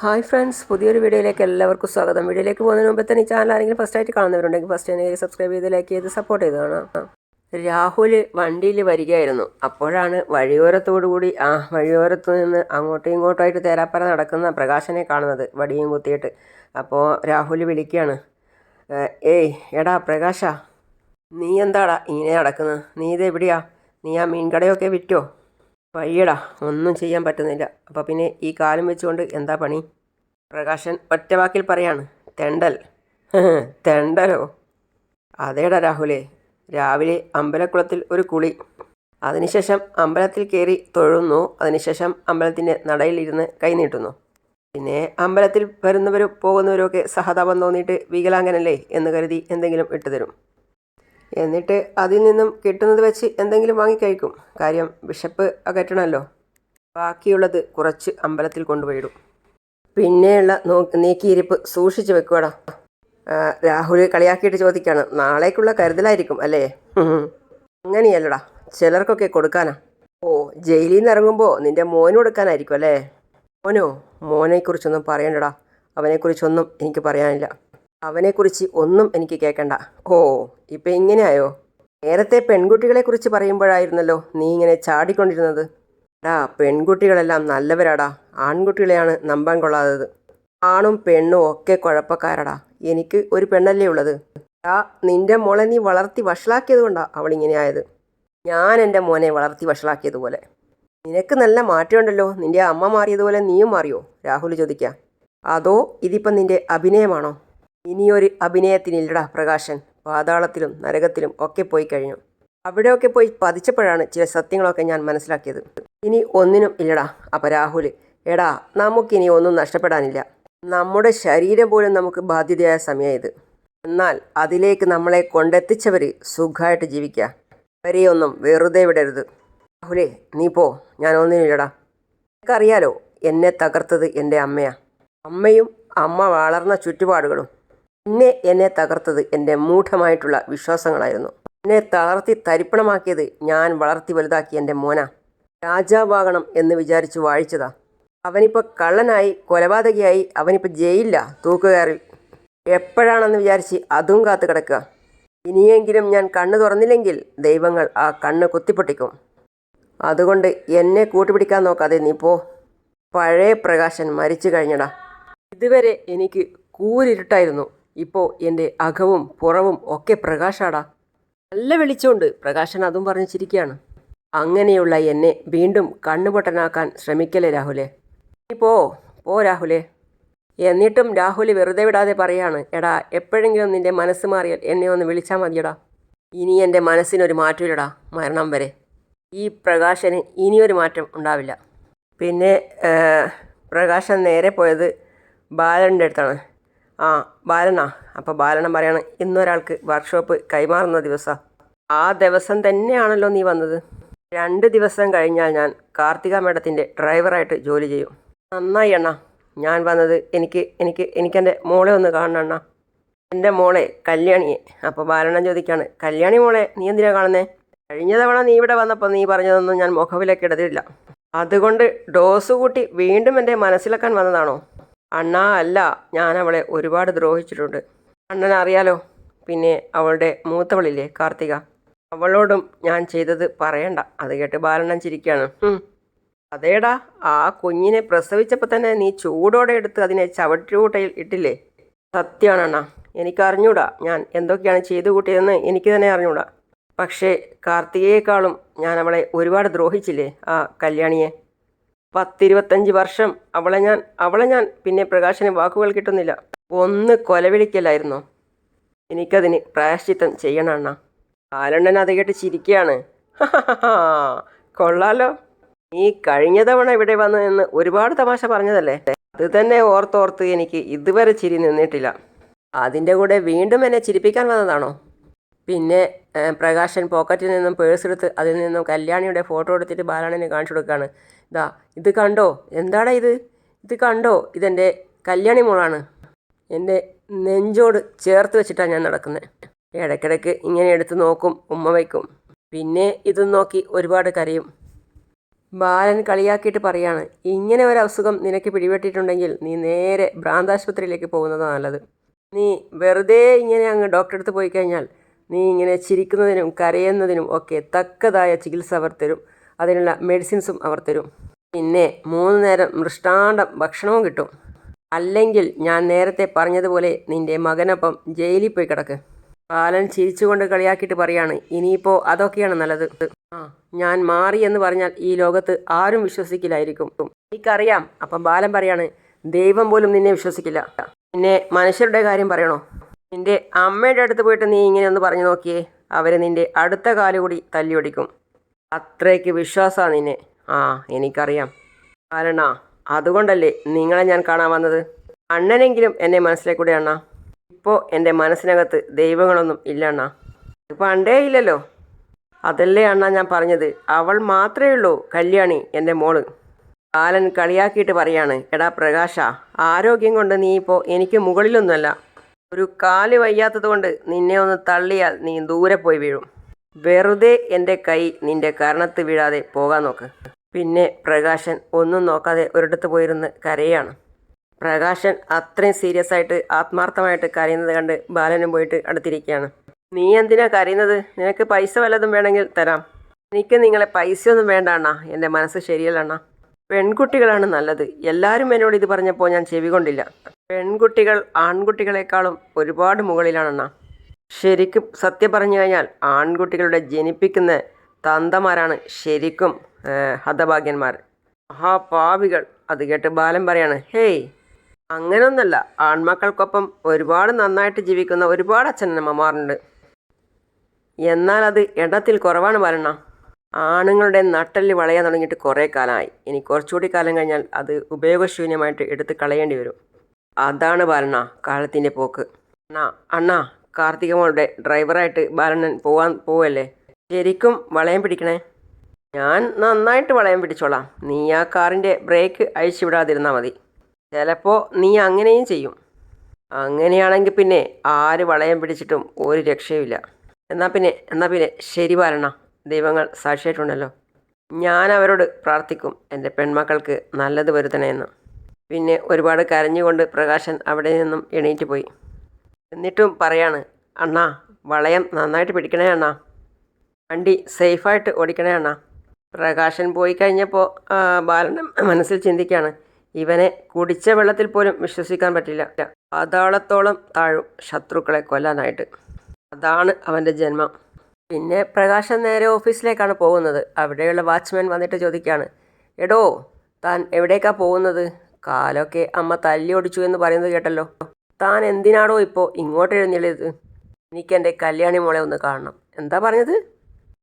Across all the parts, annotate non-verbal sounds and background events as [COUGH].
Hi friends പുതിയൊരു വീഡിയോയിലേക്ക് എല്ലാവർക്കും സ്വാഗതം. വീഡിയോയിലേക്ക് പോകുന്നതിന് മുമ്പ് തന്നെ ഈ ചാനൽ ആരെങ്കിലും ഫസ്റ്റ് ആയിട്ട് കാണുന്നവരുണ്ടെങ്കിൽ ഫസ്റ്റ് തന്നെ സബ്സ്ക്രൈബ് ചെയ്ത് ലൈക്ക് ചെയ്ത് സപ്പോർട്ട് ചെയ്തതാണ് രാഹുൽ വണ്ടിയിൽ വരികയായിരുന്നു. അപ്പോഴാണ് കൂടി ആ വഴിയോരത്തു നിന്ന് അങ്ങോട്ടും ഇങ്ങോട്ടുമായിട്ട് തേരാപ്പറ നടക്കുന്ന പ്രകാശനെ കാണുന്നത് വടിയും കുത്തിയിട്ട്. അപ്പോൾ രാഹുൽ വിളിക്കുകയാണ് ഏയ് എടാ പ്രകാശ നീ എന്താടാ ഇങ്ങനെ നടക്കുന്നത് നീ ഇത് എവിടെയാ? നീ ആ മീൻകടയൊക്കെ വിറ്റോ? വയ്യടാ ഒന്നും ചെയ്യാൻ പറ്റുന്നില്ല. അപ്പോൾ പിന്നെ ഈ കാലം വെച്ചുകൊണ്ട് എന്താ പണി? പ്രകാശൻ ഒറ്റ വാക്കിൽ പറയാണ് തെണ്ടൽ. [LAUGHS] തെണ്ടലോ? അതേടാ രാഹുലേ രാവിലെ അമ്പലക്കുളത്തിൽ ഒരു കുളി. അതിനുശേഷം അമ്പലത്തിൽ കയറി തൊഴുന്നു അതിനുശേഷം അമ്പലത്തിന്റെ നടയിൽ ഇരുന്ന് കൈനീട്ടുന്നു പിന്നെ അമ്പലത്തിൽ വരുന്നവരും പോകുന്നവരും ഒക്കെ സഹതാപം തോന്നിയിട്ട് വികലാംഗനല്ലേ എന്ന് കരുതി എന്തെങ്കിലും ഇട്ടുതരും. എന്നിട്ട് അതിൽ നിന്നും കിട്ടുന്നത് വെച്ച് എന്തെങ്കിലും വാങ്ങിക്കഴിക്കും കാര്യം വിശപ്പ് അകറ്റണമല്ലോ ബാക്കിയുള്ളത് കുറച്ച് അമ്പലത്തിൽ കൊണ്ടുപോയിടും. പിന്നെയുള്ള നോ നീക്കിയിരിപ്പ് സൂക്ഷിച്ചു വെക്കുവാടാ. രാഹുൽ കളിയാക്കിയിട്ട് ചോദിക്കാണ്. നാളേക്കുള്ള കരുതലായിരിക്കും അല്ലേ. അങ്ങനെയല്ലടാ. ചിലർക്കൊക്കെ കൊടുക്കാനാ. ഓ ജയിലിൽ നിന്ന് ഇറങ്ങുമ്പോൾ നിന്റെ മോന് കൊടുക്കാനായിരിക്കും അല്ലേ? മോനോ മോനെക്കുറിച്ചൊന്നും പറയണ്ടടാ. അവനെക്കുറിച്ചൊന്നും എനിക്ക് പറയാനില്ല. അവനെക്കുറിച്ച് ഒന്നും എനിക്ക് കേൾക്കണ്ട ഓ ഇപ്പം ഇങ്ങനെയായോ? നേരത്തെ പെൺകുട്ടികളെക്കുറിച്ച് പറയുമ്പോഴായിരുന്നല്ലോ നീ ഇങ്ങനെ ചാടിക്കൊണ്ടിരുന്നത്. ഡാ പെൺകുട്ടികളെല്ലാം നല്ലവരാടാ. ആൺകുട്ടികളെയാണ് നമ്പാൻ കൊള്ളാത്തത്. ആണും പെണ്ണും ഒക്കെ കുഴപ്പക്കാരടാ. എനിക്ക് ഒരു പെണ്ണല്ലേ ഉള്ളത്. ഡാ നിന്റെ മോളെ നീ വളർത്തി വഷളാക്കിയത് കൊണ്ടാ അവളിങ്ങനെ ആയത്. ഞാൻ എന്റെ മോനെ വളർത്തി വഷളാക്കിയതുപോലെ. നിനക്ക് നല്ല മാറ്റമുണ്ടല്ലോ. നിന്റെ അമ്മ മാറിയതുപോലെ നീയും മാറിയോ? രാഹുൽ ചോദിക്കാം. അതോ ഇതിപ്പം നിന്റെ അഭിനയമാണോ? ഇനിയൊരു അഭിനയത്തിനില്ലടാ പ്രകാശൻ. പാതാളത്തിലും നരകത്തിലും ഒക്കെ പോയി കഴിഞ്ഞു. അവിടെയൊക്കെ പോയി പതിച്ചപ്പോഴാണ് ചില സത്യങ്ങളൊക്കെ ഞാൻ മനസ്സിലാക്കിയത്. ഇനി ഒന്നിനും ഇല്ലടാ അപ്പം രാഹുൽ എടാ നമുക്കിനി ഒന്നും നഷ്ടപ്പെടാനില്ല. നമ്മുടെ ശരീരം പോലും നമുക്ക് ബാധ്യതയായ സമയമായത് എന്നാൽ അതിലേക്ക് നമ്മളെ കൊണ്ടെത്തിച്ചവർ സുഖമായിട്ട് ജീവിക്കുക വരെയൊന്നും വെറുതെ വിടരുത്. രാഹുലേ നീ പോ. ഞാൻ ഒന്നിനില്ലടാ നിനക്കറിയാലോ എന്നെ തകർത്തത് എന്റെ അമ്മയാ. അമ്മയും അമ്മ വളർന്ന ചുറ്റുപാടുകളും. പിന്നെ എന്നെ തകർത്തത് എന്റെ മൂഢമായിട്ടുള്ള വിശ്വാസങ്ങളായിരുന്നു. എന്നെ തളർത്തി തരിപ്പണമാക്കിയത് ഞാൻ വളർത്തി വലുതാക്കിയ എന്റെ മോന. രാജാവാകണം എന്ന് വിചാരിച്ച് വാഴിച്ചതാ. അവനിപ്പോൾ കള്ളനായി കൊലപാതകയായി അവനിപ്പോൾ ജയിലില്ല തൂക്കുകയറിൽ എപ്പോഴാണെന്ന് വിചാരിച്ച് അതും കാത്തു കിടക്കുക. ഇനിയെങ്കിലും ഞാൻ കണ്ണു തുറന്നില്ലെങ്കിൽ ദൈവങ്ങൾ ആ കണ്ണ് കുത്തിപ്പൊട്ടിക്കും. അതുകൊണ്ട് എന്നെ കൂട്ടുപിടിക്കാൻ നോക്കാതെ നീ പോ. പഴയ പ്രകാശൻ മരിച്ചു കഴിഞ്ഞടാ. ഇതുവരെ എനിക്ക് കൂരിരുട്ടായിരുന്നു. ഇപ്പോൾ എന്റെ അകവും പുറവും ഒക്കെ പ്രകാശാടാ. നല്ല വെളിച്ചമുണ്ട്. പ്രകാശൻ അതും പറഞ്ഞു ചിരിക്കുകയാണ് അങ്ങനെയുള്ള എന്നെ വീണ്ടും കണ്ണുപൊട്ടനാക്കാൻ ശ്രമിക്കലേ രാഹുലെ? നീ പോ പോ രാഹുലേ. എന്നിട്ടും രാഹുൽ വെറുതെ വിടാതെ പറയാണ് എടാ എപ്പോഴെങ്കിലും നിന്റെ മനസ്സ് മാറിയാൽ എന്നെ ഒന്ന് വിളിച്ചാൽ മതിയടാ. ഇനി എന്റെ മനസ്സിനൊരു മാറ്റമില്ലടാ മരണം വരെ. ഈ പ്രകാശന് ഇനിയൊരു മാറ്റം ഉണ്ടാവില്ല. പിന്നെ പ്രകാശൻ നേരെ പോയത് ബാലന്റെ അടുത്താണ്. ആ ബാലനാ. അപ്പോൾ ബാലനം പറയാണ് ഇന്നൊരാൾക്ക് വർക്ക്ഷോപ്പ് കൈമാറുന്ന ദിവസം. ആ ദിവസം തന്നെയാണല്ലോ നീ വന്നത്. രണ്ട് ദിവസം കഴിഞ്ഞാൽ ഞാൻ കാർത്തിക മേഡത്തിന്റെ ഡ്രൈവറായിട്ട് ജോലി ചെയ്യും. നന്നായി അണ്ണാ. ഞാൻ വന്നത് എനിക്ക് എനിക്ക് എനിക്കെന്റെ മോളെ ഒന്ന് കാണണം അണ്ണ. എന്റെ മോളെ കല്യാണിയെ. അപ്പോൾ ബാലണ്ണൻ ചോദിക്കാണ് കല്യാണി മോളെ നീ എന്തിനാ കാണുന്നേ? കഴിഞ്ഞ തവണ നീ ഇവിടെ വന്നപ്പോൾ നീ പറഞ്ഞതൊന്നും ഞാൻ മുഖവിലേക്ക് എടുത്തിട്ടില്ല അതുകൊണ്ട് ഡോസ് കൂട്ടി വീണ്ടും എന്റെ മനസ്സിലാക്കാൻ വന്നതാണോ? അണ്ണാ അല്ല ഞാൻ അവളെ ഒരുപാട് ദ്രോഹിച്ചിട്ടുണ്ട്. അണ്ണൻ അറിയാലോ പിന്നെ അവളുടെ മൂത്തവളില്ലേ കാർത്തിക? അവളോടും ഞാൻ ചെയ്തത് പറയണ്ട. അത് കേട്ട് ബാലണ്ണൻ ചിരിക്കുകയാണ് അതേടാ ആ കുഞ്ഞിനെ പ്രസവിച്ചപ്പോൾ തന്നെ നീ ചൂടോടെ എടുത്ത് അതിനെ ചവിട്ടുകൂട്ടയിൽ ഇട്ടില്ലേ? സത്യമാണ് അണ്ണാ. എനിക്കറിഞ്ഞൂടാ ഞാൻ എന്തൊക്കെയാണ് ചെയ്തു കൂട്ടിയതെന്ന് എനിക്ക് തന്നെ അറിഞ്ഞൂടാ. പക്ഷേ കാർത്തികയേക്കാളും ഞാൻ അവളെ ഒരുപാട് ദ്രോഹിച്ചില്ലേ ആ കല്യാണിയെ? പത്തിരുപത്തഞ്ച് വർഷം അവളെ ഞാൻ അവളെ ഞാൻ പിന്നെ പ്രകാശന് വാക്കുകൾ കിട്ടുന്നില്ല. ഒന്ന് കൊലവിളിക്കലായിരുന്നോ? എനിക്കതിന് പ്രായശ്ചിത്തം ചെയ്യണ അണ്ണ. ബാലണ്ണൻ അത് കേട്ട് ചിരിക്കുകയാണ്. കൊള്ളാലോ. നീ കഴിഞ്ഞ തവണ ഇവിടെ വന്നു നിന്ന് ഒരുപാട് തമാശ പറഞ്ഞതല്ലേ? അത് തന്നെ ഓർത്തോർത്ത് എനിക്ക് ഇതുവരെ ചിരി നിന്നിട്ടില്ല. അതിന്റെ കൂടെ വീണ്ടും എന്നെ ചിരിപ്പിക്കാൻ വന്നതാണോ? പിന്നെ പ്രകാശൻ പോക്കറ്റിൽ നിന്നും പേഴ്സ് എടുത്ത് അതിൽ നിന്നും കല്യാണിയുടെ ഫോട്ടോ എടുത്തിട്ട് ബാലണ്ണന് കാണിച്ചു കൊടുക്കുകയാണ്. ഇതാ ഇത് കണ്ടോ? എന്താടാ ഇത്? ഇത് കണ്ടോ? ഇതെന്റെ കല്യാണി മോളാണ്. എന്റെ നെഞ്ചോട് ചേർത്ത് വെച്ചിട്ടാണ് ഞാൻ നടക്കുന്നത് ഇടയ്ക്കിടയ്ക്ക് ഇങ്ങനെ എടുത്ത് നോക്കും ഉമ്മ വയ്ക്കും. പിന്നെ ഇത് നോക്കി ഒരുപാട് കരയും. ബാലൻ കളിയാക്കിയിട്ട് പറയാണ് ഇങ്ങനെ ഒരു അസുഖം നിനക്ക് പിടിപെട്ടിട്ടുണ്ടെങ്കിൽ നീ നേരെ ഭ്രാന്താശുപത്രിയിലേക്ക് പോകുന്നതാണ് നല്ലത്. നീ വെറുതെ ഇങ്ങനെ അങ്ങ് ഡോക്ടറെ അടുത്ത് പോയി കഴിഞ്ഞാൽ നീ ഇങ്ങനെ ചിരിക്കുന്നതിനും കരയുന്നതിനും ഒക്കെ തക്കതായ ചികിത്സ അവർ തരും. അതിനുള്ള മെഡിസിൻസും അവർ തരും. പിന്നെ മൂന്ന് നേരം മൃഷ്ടാണ്ടം ഭക്ഷണവും കിട്ടും. അല്ലെങ്കിൽ ഞാൻ നേരത്തെ പറഞ്ഞതുപോലെ നിന്റെ മകനൊപ്പം ജയിലിൽ പോയി കിടക്ക്. ബാലൻ ചിരിച്ചുകൊണ്ട് കളിയാക്കിയിട്ട് പറയാണ് ഇനിയിപ്പോൾ അതൊക്കെയാണ് നല്ലത്. ആ ഞാൻ മാറി എന്ന് പറഞ്ഞാൽ ഈ ലോകത്ത് ആരും വിശ്വസിക്കില്ലായിരിക്കും. എനിക്കറിയാം അപ്പം ബാലൻ പറയാണ് ദൈവം പോലും നിന്നെ വിശ്വസിക്കില്ല. പിന്നെ മനുഷ്യരുടെ കാര്യം പറയണോ? നിന്റെ അമ്മയുടെ അടുത്ത് പോയിട്ട് നീ ഇങ്ങനെ ഒന്ന് പറഞ്ഞു നോക്കിയേ അവർ നിന്റെ അടുത്ത കാലുകൂടി തല്ലിയൊടിക്കും. അത്രയ്ക്ക് വിശ്വാസമാണ് നിന്നെ. ആ എനിക്കറിയാം. കാരണ അതുകൊണ്ടല്ലേ നിങ്ങളെ ഞാൻ കാണാൻ വന്നത്? അണ്ണനെങ്കിലും എന്നെ മനസ്സിലേക്കൂടെ അണ്ണ. ഇപ്പോൾ എന്റെ മനസ്സിനകത്ത് ദൈവങ്ങളൊന്നും ഇല്ല അണ്ണ. പണ്ടേ ഇല്ലല്ലോ. അതല്ലേ അണ്ണ ഞാൻ പറഞ്ഞത്. അവൾ മാത്രമേ ഉള്ളൂ കല്യാണി എന്റെ മോൾ. കാലൻ കളിയാക്കിയിട്ട് പറയാണ് എടാ പ്രകാശ ആരോഗ്യം കൊണ്ട് നീ ഇപ്പോൾ എനിക്ക് മുകളിലൊന്നുമല്ല. ഒരു കാൽ വയ്യാത്തത് കൊണ്ട് നിന്നെ ഒന്ന് തള്ളിയാൽ നീ ദൂരെ പോയി വീഴും. വെറുതെ എന്റെ കൈ നിന്റെ കാരണത്ത് വീഴാതെ പോകാൻ നോക്ക്. പിന്നെ പ്രകാശൻ ഒന്നും നോക്കാതെ ഒരിടത്ത് പോയിരുന്ന് കരയാണ്. പ്രകാശൻ അത്രയും സീരിയസ് ആയിട്ട് ആത്മാർത്ഥമായിട്ട് കരയുന്നത് കണ്ട് ബാലനും പോയിട്ട് അടുത്തിരിക്കുകയാണ്. നീ എന്തിനാ കരയുന്നത്? നിനക്ക് പൈസ വല്ലതും വേണമെങ്കിൽ തരാം. എനിക്ക് നിങ്ങളെ പൈസ ഒന്നും വേണ്ട അണ്ണാ. എന്റെ മനസ്സ് ശരിയല്ല അണ്ണാ. പെൺകുട്ടികളാണ് നല്ലത്. എല്ലാവരും എന്നോട് ഇത് പറഞ്ഞപ്പോൾ ഞാൻ ചെവി കൊണ്ടില്ല. പെൺകുട്ടികൾ ആൺകുട്ടികളെക്കാളും ഒരുപാട് മുകളിലാണെണ്ണ ശരിക്കും സത്യം പറഞ്ഞു കഴിഞ്ഞാൽ ആൺകുട്ടികളുടെ ജനിപ്പിക്കുന്ന തന്തമാരാണ് ശരിക്കും ഹതഭാഗ്യന്മാർ ഹതഭാഗ്യന്മാർ. പാവികൾ അത് കേട്ട് ബാലൻ പറയാണ് ഹേയ് അങ്ങനെയൊന്നല്ല ആൺമക്കൾക്കൊപ്പം ഒരുപാട് നന്നായിട്ട് ജീവിക്കുന്ന ഒരുപാട് അച്ഛനമ്മമാരുണ്ട്. എന്നാൽ അത് എണ്ണത്തിൽ കുറവാണ് ബാലണ്ണ. ആണുങ്ങളുടെ നട്ടൽ വളയാൻ തുടങ്ങിയിട്ട് കുറേ കാലമായി. ഇനി കുറച്ചുകൂടി കാലം കഴിഞ്ഞാൽ അത് ഉപയോഗശൂന്യമായിട്ട് എടുത്ത് കളയേണ്ടി വരും. അതാണ് ബാലണ്ണ കാലത്തിന്റെ പോക്ക്. അണ്ണാ അണ്ണാ കാർത്തികമോളുടെ ഡ്രൈവറായിട്ട് ബാലണ്ണൻ പോവാൻ പോവല്ലേ? ശരിക്കും വളയം പിടിക്കണേ? ഞാൻ നന്നായിട്ട് വളയം പിടിച്ചോളാം. നീ ആ കാറിന്റെ ബ്രേക്ക് അഴിച്ചു വിടാതിരുന്നാൽ മതി. ചിലപ്പോൾ നീ അങ്ങനെയും ചെയ്യും. അങ്ങനെയാണെങ്കിൽ പിന്നെ ആര് വളയം പിടിച്ചിട്ടും ഒരു രക്ഷയുമില്ല. എന്നാൽ പിന്നെ എന്നാൽ പിന്നെ ശരി വരണ ദൈവങ്ങൾ സാക്ഷിയായിട്ടുണ്ടല്ലോ. ഞാൻ അവരോട് പ്രാർത്ഥിക്കും എന്റെ പെൺമക്കൾക്ക് നല്ലത് വരുത്തണേന്ന്. പിന്നെ ഒരുപാട് കരഞ്ഞുകൊണ്ട് പ്രകാശൻ അവിടെ നിന്നും എണീറ്റ് പോയി. എന്നിട്ടും പറയാണ് അണ്ണാ വളയം നന്നായിട്ട് പിടിക്കണേ അണ്ണാ. വണ്ടി സേഫായിട്ട് ഓടിക്കണേ അണ്ണാ. പ്രകാശൻ പോയി കഴിഞ്ഞപ്പോൾ ബാലൻ മനസ്സിൽ ചിന്തിക്കുകയാണ് ഇവനെ കുടിച്ച വെള്ളത്തിൽ പോലും വിശ്വസിക്കാൻ പറ്റില്ല. പാതാളത്തോളം താഴും ശത്രുക്കളെ കൊല്ലാനായിട്ട്. അതാണ് അവന്റെ ജന്മം. പിന്നെ പ്രകാശൻ നേരെ ഓഫീസിലേക്കാണ് പോകുന്നത്. അവിടെയുള്ള വാച്ച്മാൻ വന്നിട്ട് ചോദിക്കുകയാണ് എടോ താൻ എവിടേക്കാണ് പോകുന്നത്? കാലൊക്കെ അമ്മ തല്ലി ഓടിച്ചു എന്ന് പറയുന്നത് കേട്ടല്ലോ. താൻ എന്തിനാടോ ഇപ്പോൾ ഇങ്ങോട്ട് എഴുന്നള്ളിയത് എനിക്ക് എന്റെ കല്യാണി മോളെ ഒന്ന് കാണണം. എന്താ പറഞ്ഞത്?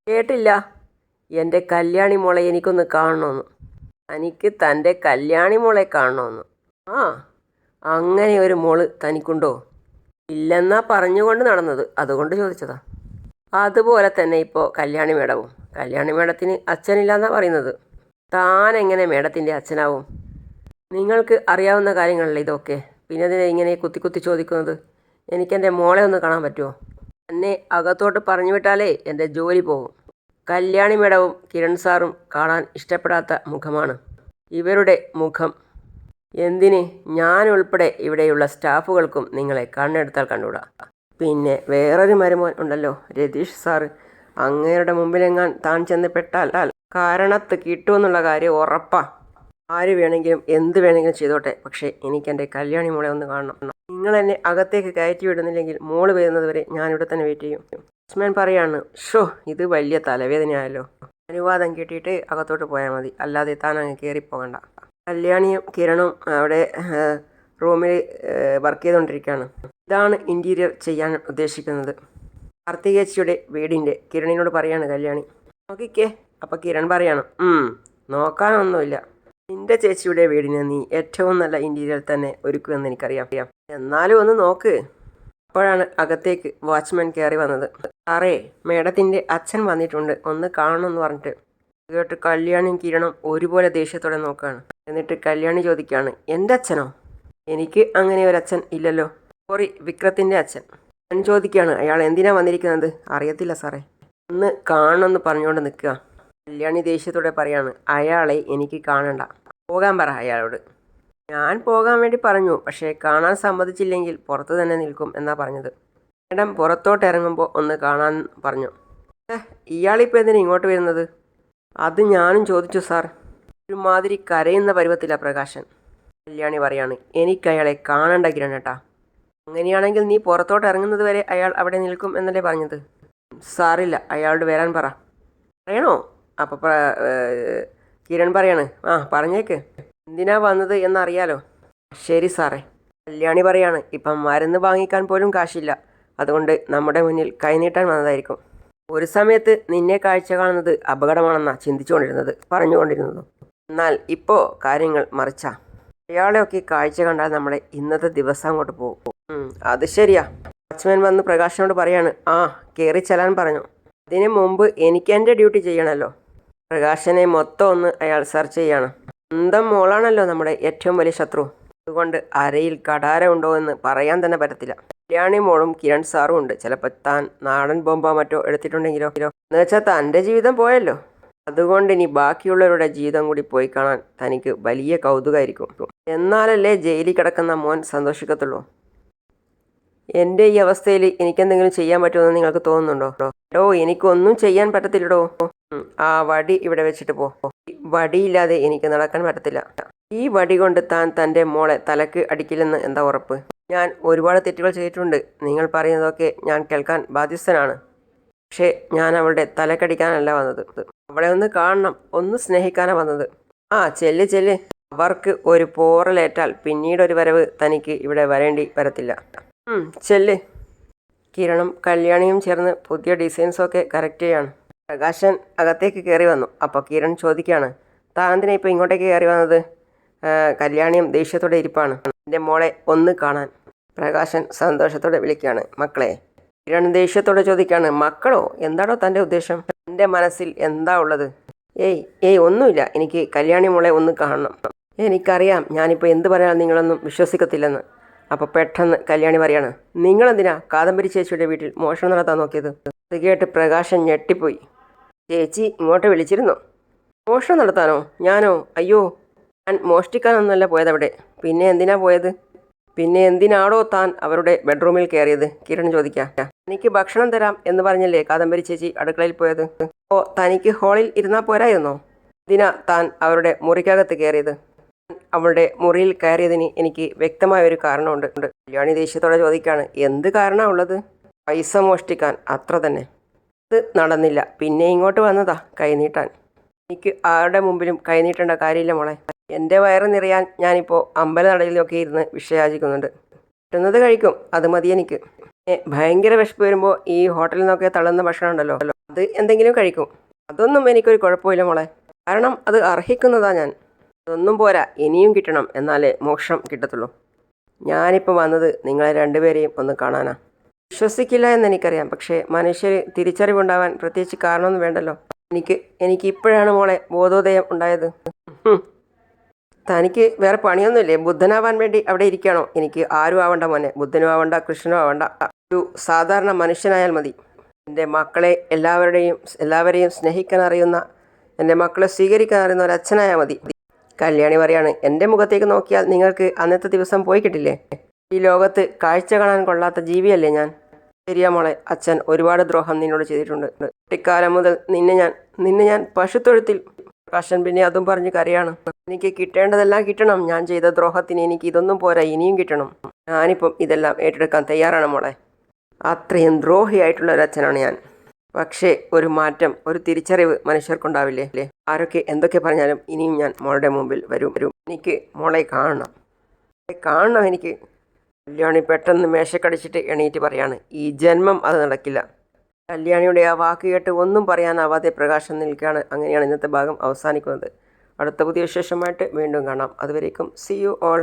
കേട്ടില്ല. എന്റെ കല്യാണി മോളെ എനിക്കൊന്ന് കാണണമെന്ന് തനിക്ക് തന്റെ കല്യാണി മോളെ കാണണമെന്ന് ആ അങ്ങനെ ഒരു മോൾ തനിക്കുണ്ടോ? ഇല്ലെന്നാ പറഞ്ഞുകൊണ്ട് നടന്നത്. അതുകൊണ്ട് ചോദിച്ചതാ. അതുപോലെ തന്നെ ഇപ്പോൾ കല്യാണി മേടവും. കല്യാണി മേടത്തിന് അച്ഛനില്ലെന്നാ പറയുന്നത്. താൻ എങ്ങനെ മേടത്തിന്റെ അച്ഛനാവും? നിങ്ങൾക്ക് അറിയാവുന്ന കാര്യങ്ങളല്ലേ ഇതൊക്കെ? പിന്നെ അതിനെ ഇങ്ങനെ കുത്തി കുത്തി ചോദിക്കുന്നത്? എനിക്കെന്റെ മോളെ ഒന്ന് കാണാൻ പറ്റുമോ എന്നെ അകത്തോട്ട് പറഞ്ഞു വിട്ടാലേ എന്റെ ജോലി പോകും. കല്യാണി മേടവും കിരൺ സാറും കാണാൻ ഇഷ്ടപ്പെടാത്ത മുഖമാണ്. ഇവരുടെ മുഖം. എന്തിന്? ഞാൻ ഉൾപ്പെടെ ഇവിടെയുള്ള സ്റ്റാഫുകൾക്കും നിങ്ങളെ കണ്ണെടുത്താൽ കണ്ടുകൂടാ. പിന്നെ വേറൊരു മരുമോൻ ഉണ്ടല്ലോ രതീഷ് സാറ്. അങ്ങേരുടെ മുമ്പിലെങ്ങാൻ താൻ ചെന്ന് പെട്ടാൽ കാരണത്ത് കിട്ടുമെന്നുള്ള കാര്യം ഉറപ്പാ. ആര് വേണമെങ്കിലും എന്ത് വേണമെങ്കിലും ചെയ്തോട്ടെ. പക്ഷേ എനിക്ക് എന്റെ കല്യാണി മോളെ ഒന്ന് കാണണം. നിങ്ങൾ എന്നെ അകത്തേക്ക് കയറ്റി വിടുന്നില്ലെങ്കിൽ മോൾ വരുന്നത് വരെ ഞാനിവിടെ തന്നെ വെയിറ്റ് ചെയ്യും. ഉസ്മാൻ പറയാണ് ഷോ ഇത് വലിയ തലവേദനയായല്ലോ. അനുവാദം കിട്ടിയിട്ട് അകത്തോട്ട് പോയാൽ മതി. അല്ലാതെ താൻ അങ്ങ് കയറിപ്പോകണ്ട കല്യാണിയും കിരണും അവിടെ റൂമിൽ വർക്ക് ചെയ്തുകൊണ്ടിരിക്കുകയാണ് ഇതാണ് ഇന്റീരിയർ ചെയ്യാൻ ഉദ്ദേശിക്കുന്നത്. കാർത്തികേച്ചിയുടെ വീടിന്റെ കിരണിനോട് പറയാണ് കല്യാണി. നോക്കിക്കേ അപ്പം കിരൺ പറയാണ് "ഉം, നോക്കാനൊന്നുമില്ല. നിന്റെ ചേച്ചിയുടെ വീടിന് നീ ഏറ്റവും നല്ല ഇന്റീരിയർ തന്നെ ഒരുക്കുമെന്ന് എനിക്കറിയാം. എന്നാലും ഒന്ന് നോക്ക്. അപ്പോഴാണ് അകത്തേക്ക് വാച്ച്മാൻ കയറി വന്നത്. സാറേ മേഡത്തിന്റെ അച്ഛൻ വന്നിട്ടുണ്ട്. ഒന്ന് കാണണമെന്ന് പറഞ്ഞിട്ട്. കേട്ട് കല്യാണിയും കിരണും ഒരുപോലെ ദേഷ്യത്തോടെ നോക്കുകയാണ് എന്നിട്ട് കല്യാണി ചോദിക്കുകയാണ് എന്റെ അച്ഛനോ? എനിക്ക് അങ്ങനെ ഒരു അച്ഛൻ ഇല്ലല്ലോ. സോറി വിക്രത്തിന്റെ അച്ഛൻ. ഞാൻ ചോദിക്കുകയാണ് അയാൾ എന്തിനാ വന്നിരിക്കുന്നത്? അറിയത്തില്ല സാറേ. ഒന്ന് കാണണമെന്ന് പറഞ്ഞുകൊണ്ട് നിൽക്കുക. കല്യാണി ദേഷ്യത്തോടെ പറയാണ് അയാളെ എനിക്ക് കാണണ്ട. പോകാൻ പറ അയാളോട്. ഞാൻ പോകാൻ വേണ്ടി പറഞ്ഞു പക്ഷേ കാണാൻ സമ്മതിച്ചില്ലെങ്കിൽ പുറത്ത് തന്നെ നിൽക്കും എന്നാ പറഞ്ഞത്. മേഡം പുറത്തോട്ട് ഇറങ്ങുമ്പോൾ ഒന്ന് കാണാൻ പറഞ്ഞു. "ഏ, ഇയാളിപ്പോൾ എന്തിനാ ഇങ്ങോട്ട് വരുന്നത്? അത് ഞാനും ചോദിച്ചു സാർ. ഒരുമാതിരി കരയുന്ന പരുവത്തില പ്രകാശൻ കല്യാണി പറയാണ്. എനിക്ക് അയാളെ കാണണ്ട കിരണേട്ടാ. അങ്ങനെയാണെങ്കിൽ നീ പുറത്തോട്ട് ഇറങ്ങുന്നത് വരെ അയാൾ അവിടെ നിൽക്കും എന്നല്ലേ പറഞ്ഞത്? സാറില്ല അയാളോട് വരാൻ പറ. പറയണോ? അപ്പോൾ കിരൺ പറയാണ്. ആ പറഞ്ഞേക്ക്. എന്തിനാ വന്നത് എന്നറിയാലോ? ശരി സാറേ. കല്യാണി പറയാണ് ഇപ്പം മരുന്ന് വാങ്ങിക്കാൻ പോലും കാശില്ല. അതുകൊണ്ട് നമ്മുടെ മുന്നിൽ കൈനീട്ടാൻ വന്നതായിരിക്കും. ഒരു സമയത്ത് നിന്നെ കാഴ്ച കാണുന്നത് അപകടമാണെന്നാ ചിന്തിച്ചുകൊണ്ടിരുന്നത് പറഞ്ഞുകൊണ്ടിരുന്നത്. എന്നാൽ ഇപ്പോൾ കാര്യങ്ങൾ മറിച്ചാ. അയാളെയൊക്കെ കാഴ്ച കണ്ടാൽ നമ്മുടെ ഇന്നത്തെ ദിവസം അങ്ങോട്ട് പോകും. അത് ശരിയാ. വാച്ച്മാൻ വന്ന് പ്രകാശനോട് പറയാണ് ആ കയറി ചെല്ലാൻ പറഞ്ഞു. അതിനു മുമ്പ് എനിക്ക് എന്റെ ഡ്യൂട്ടി ചെയ്യണമല്ലോ പ്രകാശനെ മൊത്തം ഒന്ന് അയാൾ സെർച്ച് ചെയ്യാണ്. സ്വന്തം മോളാണല്ലോ നമ്മുടെ ഏറ്റവും വലിയ ശത്രു. അതുകൊണ്ട് അരയിൽ കടാര ഉണ്ടോ എന്ന് പറയാൻ തന്നെ പറ്റത്തില്ല. കല്യാണി മോളും കിരൺ സാറും ഉണ്ട്. ചിലപ്പോൾ താൻ നാടൻ ബോംബോ മറ്റോ എടുത്തിട്ടുണ്ടെങ്കിലോ? എന്ന് വെച്ചാൽ തന്റെ ജീവിതം പോയല്ലോ. അതുകൊണ്ട് ഇനി ബാക്കിയുള്ളവരുടെ ജീവിതം കൂടി പോയി കാണാൻ തനിക്ക് വലിയ കൗതുകമായിരിക്കും എന്നാലല്ലേ ജയിലിൽ കിടക്കുന്ന മോൻ സന്തോഷിക്കത്തുള്ളൂ? എന്റെ ഈ അവസ്ഥയിൽ എനിക്കെന്തെങ്കിലും ചെയ്യാൻ പറ്റുമെന്ന് നിങ്ങൾക്ക് തോന്നുന്നുണ്ടോ? എടോ എനിക്കൊന്നും ചെയ്യാൻ പറ്റത്തില്ലടോ. ആ വടി ഇവിടെ വെച്ചിട്ട് പോ. വടിയില്ലാതെ എനിക്ക് നടക്കാൻ പറ്റത്തില്ല. ഈ വടി കൊണ്ട് താൻ തന്റെ മോളെ തലക്ക് അടിക്കില്ലെന്ന് എന്താ ഉറപ്പ്? ഞാൻ ഒരുപാട് തെറ്റുകൾ ചെയ്തിട്ടുണ്ട്. നിങ്ങൾ പറയുന്നതൊക്കെ ഞാൻ കേൾക്കാൻ ബാധ്യസ്ഥനാണ്. പക്ഷേ ഞാൻ അവളുടെ തലക്കടിക്കാനല്ല വന്നത്. അവളെ ഒന്ന് കാണണം ഒന്ന് സ്നേഹിക്കാനാണ് വന്നത്. ആ ചെല്ല് ചെല്ല്. അവർക്ക് ഒരു പോറലേറ്റാൽ പിന്നീട് ഒരു വരവ് തനിക്ക് ഇവിടെ വരേണ്ടി വരത്തില്ല. ചെല്ല്. കിരണും കല്യാണിയും ചേർന്ന് പുതിയ ഡിസൈൻസൊക്കെ കറക്റ്റ് ചെയ്യാണ്. പ്രകാശൻ അകത്തേക്ക് കയറി വന്നു. അപ്പോൾ കിരൺ ചോദിക്കുകയാണ് താൻ എന്തിനാ ഇപ്പോൾ ഇങ്ങോട്ടേക്ക് കയറി വന്നത്? കല്യാണിയും ദേഷ്യത്തോടെ ഇരിപ്പാണ്. എന്റെ മോളെ ഒന്ന് കാണാൻ. പ്രകാശൻ സന്തോഷത്തോടെ വിളിക്കുകയാണ് മക്കളെ. കിരൺ ദേഷ്യത്തോടെ ചോദിക്കുകയാണ് മക്കളോ എന്താണോ തന്റെ ഉദ്ദേശം? എന്റെ മനസ്സിൽ എന്താ ഉള്ളത്? ഏയ് ഏയ് ഒന്നുമില്ല. എനിക്ക് കല്യാണി മോളെ ഒന്ന് കാണണം. എനിക്കറിയാം ഞാനിപ്പോൾ എന്ത് പറയാൻ നിങ്ങളൊന്നും വിശ്വസിക്കത്തില്ലെന്ന്. അപ്പോൾ പെട്ടെന്ന് കല്യാണി പറയാണ് നിങ്ങളെന്തിനാ കാദംബരി ചേച്ചിയുടെ വീട്ടിൽ മോഷണം നടത്താൻ നോക്കിയത്? അത് കേട്ട് പ്രകാശൻ ഞെട്ടിപ്പോയി. ചേച്ചി ഇങ്ങോട്ട് വിളിച്ചിരുന്നു. മോഷണം നടത്താനോ? ഞാനോ? അയ്യോ ഞാൻ മോഷ്ടിക്കാനൊന്നുമല്ല പോയത് അവിടെ പിന്നെ എന്തിനാ പോയത്? പിന്നെ എന്തിനാണോ താൻ അവരുടെ ബെഡ്റൂമിൽ കയറിയത്? കിരൺ ചോദിക്കാം. തനിക്ക് ഭക്ഷണം തരാം എന്ന് പറഞ്ഞല്ലേ കാദംബരി ചേച്ചി അടുക്കളയിൽ പോയത്? ഓ തനിക്ക് ഹാളിൽ ഇരുന്നാൽ പോരായിരുന്നോ? എന്തിനാ താൻ അവരുടെ മുറിക്കകത്ത് കയറിയത്? അവളുടെ മുറിയിൽ കയറിയതിന് എനിക്ക് വ്യക്തമായ ഒരു കാരണമുണ്ട്. കല്യാണി ദേഷ്യത്തോടെ ചോദിക്കാണ്. എന്ത് കാരണമാണ് ഉള്ളത്? പൈസ മോഷ്ടിക്കാൻ അത്ര തന്നെ. നടന്നില്ല. പിന്നെ ഇങ്ങോട്ട് വന്നതാ കൈനീട്ടാൻ എനിക്ക് ആരുടെ മുമ്പിലും കൈനീട്ടേണ്ട കാര്യമില്ല മോളെ. എന്റെ വയറ് നിറയാൻ ഞാനിപ്പോൾ അമ്പലനടയിലൊക്കെ ഇരുന്ന് വിഷയാചിക്കുന്നുണ്ട്. കിട്ടുന്നത് കഴിക്കും അത് മതി എനിക്ക്. ഭയങ്കര വിശപ്പ് വരുമ്പോൾ ഈ ഹോട്ടലിൽ നിന്നൊക്കെ തള്ളുന്ന ഭക്ഷണം ഉണ്ടല്ലോ അത് എന്തെങ്കിലും കഴിക്കും. അതൊന്നും എനിക്കൊരു കുഴപ്പമില്ല മോളെ. കാരണം അത് അർഹിക്കുന്നതാ ഞാൻ. അതൊന്നും പോരാ ഇനിയും കിട്ടണം എന്നാലേ മോക്ഷം കിട്ടത്തുള്ളൂ. ഞാനിപ്പോൾ വന്നത് നിങ്ങളെ രണ്ടുപേരെയും ഒന്ന് കാണാനാ. വിശ്വസിക്കില്ല എന്ന് എനിക്കറിയാം. പക്ഷേ മനുഷ്യർ തിരിച്ചറിവുണ്ടാവാൻ പ്രത്യേകിച്ച് കാരണമൊന്നും വേണ്ടല്ലോ. എനിക്ക് എനിക്ക് ഇപ്പോഴാണ് മോളെ ബോധോദയം ഉണ്ടായത്. തനിക്ക് വേറെ പണിയൊന്നുമില്ലേ? ബുദ്ധനാവാൻ വേണ്ടി അവിടെ ഇരിക്കുകയാണോ? എനിക്ക് ആരും ആവണ്ട മോനെ. ബുദ്ധനും ആവണ്ട കൃഷ്ണനും ആവണ്ട. ഒരു സാധാരണ മനുഷ്യനായാൽ മതി. എന്റെ മക്കളെ എല്ലാവരുടെയും എല്ലാവരെയും സ്നേഹിക്കാൻ അറിയുന്ന എന്റെ മക്കളെ സ്വീകരിക്കാൻ അറിയുന്ന ഒരു അച്ഛനായാൽ മതി. കല്യാണി പറയാണ് എന്റെ മുഖത്തേക്ക് നോക്കിയാൽ നിങ്ങൾക്ക് അന്നത്തെ ദിവസം പോയി കിട്ടില്ലേ? ഈ ലോകത്ത് കാഴ്ച കാണാൻ കൊള്ളാത്ത ജീവിയല്ലേ ഞാൻ? ശരിയാ മോളെ അച്ഛൻ ഒരുപാട് ദ്രോഹം നിന്നോട് ചെയ്തിട്ടുണ്ട്. കുട്ടിക്കാലം മുതൽ നിന്നെ ഞാൻ നിന്നെ ഞാൻ പശുത്തൊഴുത്തിൽ പ്രകാശൻ പിന്നെ അതും പറഞ്ഞ് കരയാണ്. എനിക്ക് കിട്ടേണ്ടതെല്ലാം കിട്ടണം. ഞാൻ ചെയ്ത ദ്രോഹത്തിന് എനിക്ക് ഇതൊന്നും പോരാ ഇനിയും കിട്ടണം. ഞാനിപ്പം ഇതെല്ലാം ഏറ്റെടുക്കാൻ തയ്യാറാണ് മോളെ. അത്രയും ദ്രോഹിയായിട്ടുള്ള ഒരു അച്ഛനാണ് ഞാൻ. പക്ഷേ ഒരു മാറ്റം ഒരു തിരിച്ചറിവ് മനുഷ്യർക്കുണ്ടാവില്ലേ? അല്ലേ? ആരൊക്കെ എന്തൊക്കെ പറഞ്ഞാലും ഇനിയും ഞാൻ മോളുടെ മുമ്പിൽ വരും. വരും. എനിക്ക് മോളെ കാണണം. കാണണം എനിക്ക്. കല്യാണി പെട്ടെന്ന് മേശക്കടിച്ചിട്ട് എണീറ്റ് പറയാണ് ഈ ജന്മം അത് നടക്കില്ല. കല്യാണിയുടെ ആ വാക്ക് കേട്ട് ഒന്നും പറയാനാവാതെ പ്രകാശം നിൽക്കുകയാണ് അങ്ങനെയാണ് ഇന്നത്തെ ഭാഗം അവസാനിക്കുന്നത്. അടുത്ത പുതിയ വിശേഷമായിട്ട് വീണ്ടും കാണാം. അതുവരേക്കും സി യു ഓൾ